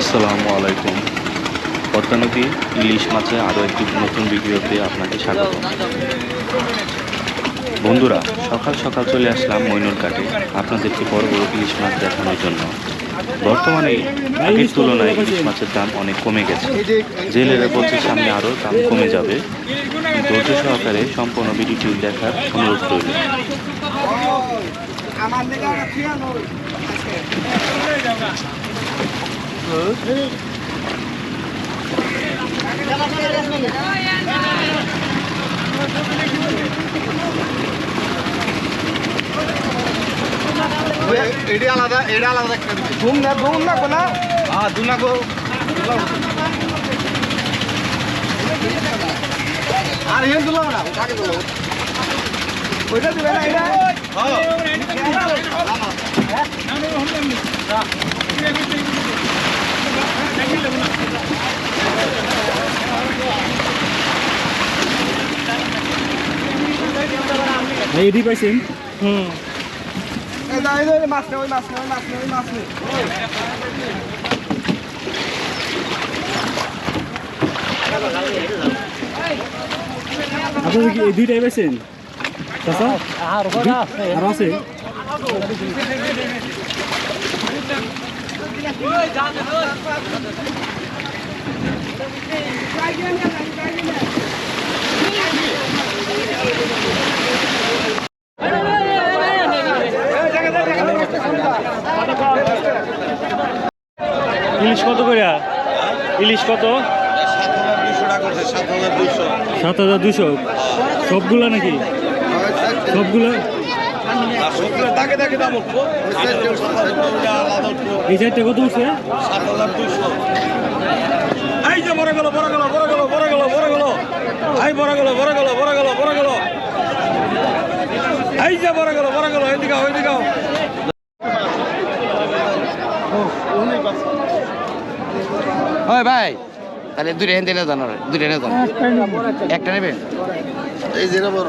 আসসালামু আলাইকুম। নদী ইলিশ মাছে আরও একটি নতুন ভিডিওতে আপনাকে স্বাগত। বন্ধুরা, সকাল সকাল চলে আসলাম মইনুর ঘাটে আপনাদেরকে বড় বড় ইলিশ মাছ দেখানোর জন্য। বর্তমানে আগের তুলনায় ইলিশ মাছের দাম অনেক কমে গেছে। জেলেরা বলছে সামনে আরও দাম কমে যাবে। ধৈর্য সহকারে সম্পূর্ণ ভিডিওটি দেখার অনুরোধ রইল। আমার এটি আলাদা এটা আলাদা ঘুম না ঘুম না কোনা হ্যাঁ আর দিলাম না এডি পাইছেন এই দা এই দা, মাছ নে ওই মাছ নে ওই মাছ কি এই দুইটাই পাইছেন? চাচা? আর আছে? ইলিশ কত করে? ইলিশ কত? সাত হাজার দুশো সবগুলা নাকি? সবগুলা? তাকে তাকে দাম এই চারটে কত উঠছে? এই যে বড় গেল বড় গেল বড় গেল বড় গেল বড় গেল। এই বড় গেল বড় গেল বড় গেল বড় গেল। এই যে বড় গেল বড় গেল এদিকে আও, এদিকে হয় ভাই তাহলে দুটো হেন দিলে জানো দুটো জানো একটা নেবেন? এই যে বড়।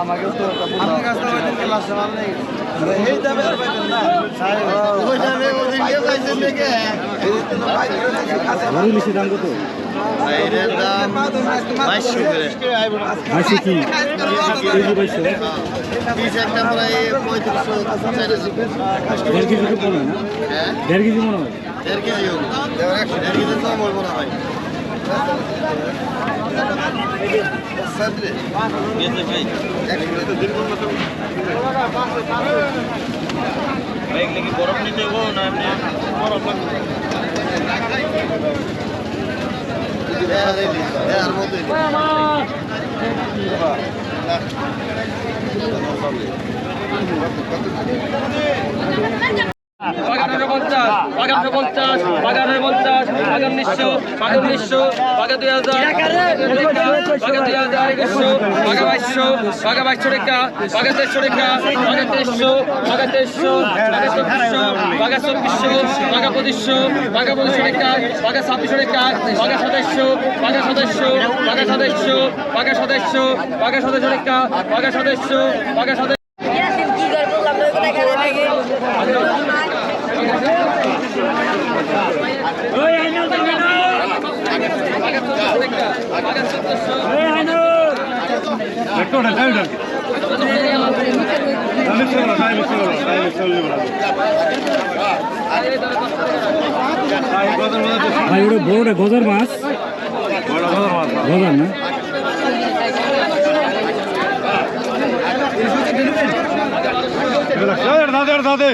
আমাকে তো আপনার কাছ থেকে লাস্ট মাল নেই দাম কত দেড় কেজি মনে হয়। দেড় কেজি মনে হয়। দেড় কেজি মনে হয়। বরফ নিতে হব না এমনি বরফ লাগবে মধ্যে বাগানের পঞ্চাশ বাগানের পঞ্চাশ বাগানের পঞ্চাশ, বাগান নিঃস্ব বাগান নিঃস্ব বাগা দুই হাজার একুশশো বাগা বাইশশো বাগা বাইশশো টাকা বাগা তেইশশো টাকা বাগা তেইশশো বাগা তেইশশো বাগা চব্বিশশো বাগা চব্বিশশো বাগা পঁচিশশো বাগা পঁচিশশো টাকা বাগা ছাব্বিশশো টাকা বাগা সাতাইশশো বাগা সাতাইশশো বাগা সাতাইশশো বাগা সাতাইশশো বাগা সাতাইশশো টাকা বাগা সাতাইশশো বাগা সাতাইশ ইয়াসিন কি করে বললাম না ওই কথা কেন নাকি ভাই ওটা বড়টা গজার মাছ। গজার না? দাদা দাদা।